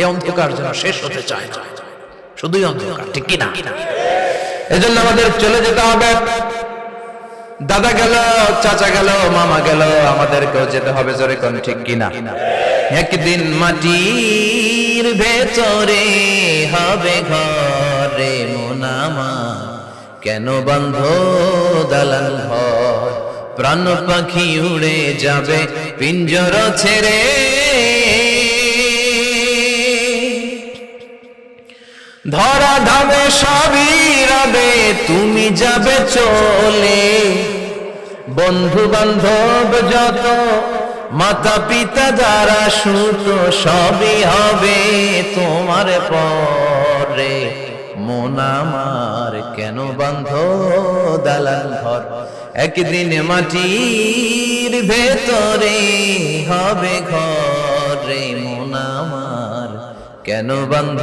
এই অন্ধকার যেন শেষ হতে চায় শুধুই অন্ধকার, ঠিক কিনা? এজন্য আমাদের চলে যেতে হবে। দাদা গেল, চাচা গেল, মামা গেল, আমাদেরকেও যেতে হবে, জোরে কোন ঠিক কিনা? একদিন মাটির ভেতরে হবে ঘরে মোনামা কেন বন্ধ দালাল ঘর? প্রাণ পাখি উড়ে যাবে, পিঞ্জর ছেড়ে ধরা ধাবে সবই রবে, তুমি যাবে চলে। বন্ধু বান্ধব যত, মাতা পিতা যারা সুত সবই হবে তোমার পরে। মন আমার কেন বন্ধ দালান ঘর? একদিন মাটির ভেতরে হবে ঘরে। মন আমার কেন বন্ধ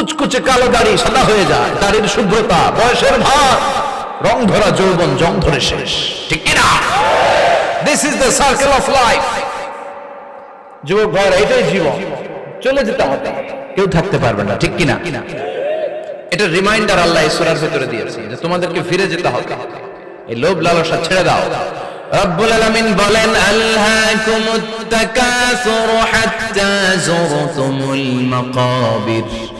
কুচকুচে কালো দাড়ি সাদা হয়ে যায়। দাড়ির শুভ্রতা, বয়সের ভার, রং ধরা যৌবন জং ধরে শেষ। ঠিক কিনা? This is the circle of life যুবক ভাইয়ের, এটাই জীবন। চলে যেতে হবে। কেউ থাকতে পারবে না। ঠিক কিনা? এটা রিমাইন্ডার আল্লাহ ঈশ্বরের ভেতরে দিয়েছে যে তোমাদেরকে ফিরে যেতে হবে। এই লোভ লালসা ছেড়ে দাও। রব্বুল আলামিন বলেন আল্লাহকুমুত তাকাসুর হাত্তা যুরতুমুল মাকাবির।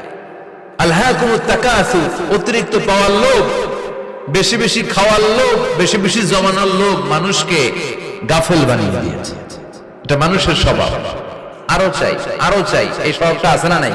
আল্লাহকুমুত তাকাসু, অতিরিক্ত পাওয়ার লোভ, বেশি বেশি খাওয়ার লোভ, বেশি বেশি জমানোর লোভ মানুষকে গাফেল বানিয়ে দিয়েছে। এটা মানুষের স্বভাব। আরও চাই আরও চাই, এই স্বভাবটা আছে না নাই?